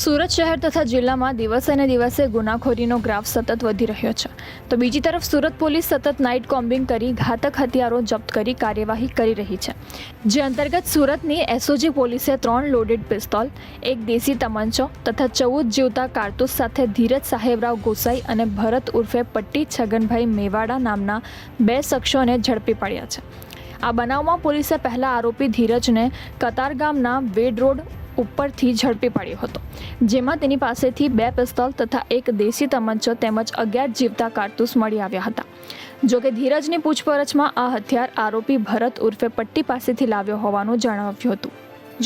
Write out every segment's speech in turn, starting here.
સુરત શહેર તથા જિલ્લામાં દિવસે ને દિવસે ગુનાખોરીનો ગ્રાફ સતત વધી રહ્યો છે. તો બીજી તરફ સુરત પોલીસ સતત નાઇટ કોમ્બિંગ કરી ઘાતક હથિયારો જપ્ત કરી કાર્યવાહી કરી રહી છે. જે અંતર્ગત સુરતની એસઓજી પોલીસે ત્રણ લોડેડ પિસ્તોલ, એક દેશી તમંચો તથા ચૌદ જીવતા કારતૂસ સાથે ધીરજ સાહેબરાવ ગોસાઈ અને ભરત ઉર્ફે પટ્ટી છગનભાઈ મેવાડા નામના બે શખ્સોને ઝડપી પાડ્યા છે. આ બનાવમાં પોલીસે પહેલા આરોપી ધીરજને કતારગામના વેડ રોડ ઉપરથી ઝડપી પાડ્યો હતો. જેમાં તેની પાસેથી બે પિસ્તોલ તથા એક દેશી તમંચો તેમજ અગિયાર જીવતા કારતૂસ મળી આવ્યા હતા. જોકે ધીરજની પૂછપરછમાં આ હથિયાર આરોપી ભરત ઉર્ફે પટ્ટી પાસેથી લાવ્યો હોવાનું જણાવ્યું હતું.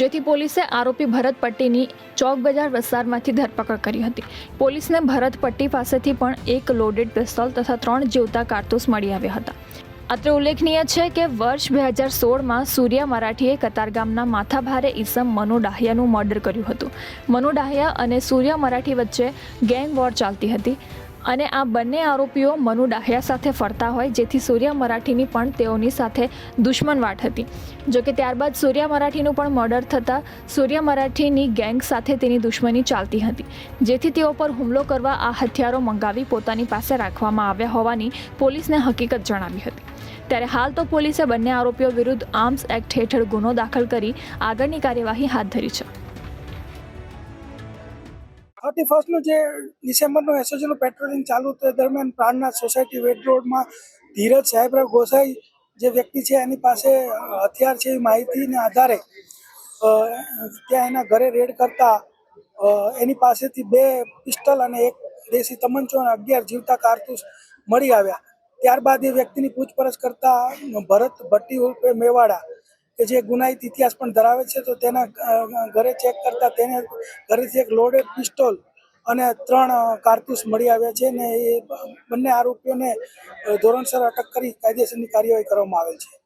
જેથી પોલીસે આરોપી ભરત પટ્ટીની ચોક બજાર વિસ્તારમાંથી ધરપકડ કરી હતી. પોલીસને ભરત પટ્ટી પાસેથી પણ એક લોડેડ પિસ્તોલ તથા ત્રણ જીવતા કારતૂસ મળી આવ્યા હતા. અત્રે ઉલ્લેખનીય છે કે વર્ષ બે હજાર સોળમાં સૂર્યા મરાઠીએ કતારગામના માથાભારે ઈસમ મનુ ડાહિયાનું મર્ડર કર્યું હતું. મનુ ડાહિયા અને સૂર્યા મરાઠી વચ્ચે ગેંગ વોર ચાલતી હતી. અને આ બંને આરોપીઓ મનુ ડાહ્યા સાથે ફરતા હોય, જેથી સૂર્યા મરાઠીની પણ તેઓની સાથે દુશ્મનવાટ હતી. જોકે ત્યારબાદ સૂર્યા મરાઠીનું પણ મર્ડર થતાં સૂર્યા મરાઠીની ગેંગ સાથે તેની દુશ્મની ચાલતી હતી, જેથી તેઓ પર હુમલો કરવા આ હથિયારો મંગાવી પોતાની પાસે રાખવામાં આવ્યા હોવાની પોલીસને હકીકત જણાવી હતી. ત્યારે હાલ તો પોલીસે બંને આરોપીઓ વિરુદ્ધ આર્મ્સ એક્ટ હેઠળ ગુનો દાખલ કરી આગળની કાર્યવાહી હાથ ધરી છે. થર્ટી ફર્સ્ટનું જે ડિસેમ્બરનું એસઓજીનું પેટ્રોલિંગ ચાલુ તે એ દરમિયાન પ્રાણનાથ સોસાયટી વેટ રોડમાં ધીરજ સાહેબરાવ ગોસાઈ જે વ્યક્તિ છે, એની પાસે હથિયાર છે એવી માહિતીને આધારે ત્યાં એના ઘરે રેડ કરતા એની પાસેથી બે પિસ્ટલ અને એક દેશી તમંચો અને અગિયાર જીવતા કારતૂસ મળી આવ્યા. ત્યારબાદ એ વ્યક્તિની પૂછપરછ કરતા ભરત ભટ્ટી ઉર્ફે મેવાડા કે જે ગુનાહિત ઇતિહાસ પણ ધરાવે છે, તો તેના ઘરે ચેક કરતા તેને ઘરેથી એક લોડેડ પિસ્ટોલ અને ત્રણ કારતૂસ મળી આવ્યા છે ને એ બંને આરોપીઓને ધોરણસર અટક કરી કાયદેસરની કાર્યવાહી કરવામાં આવેલ છે.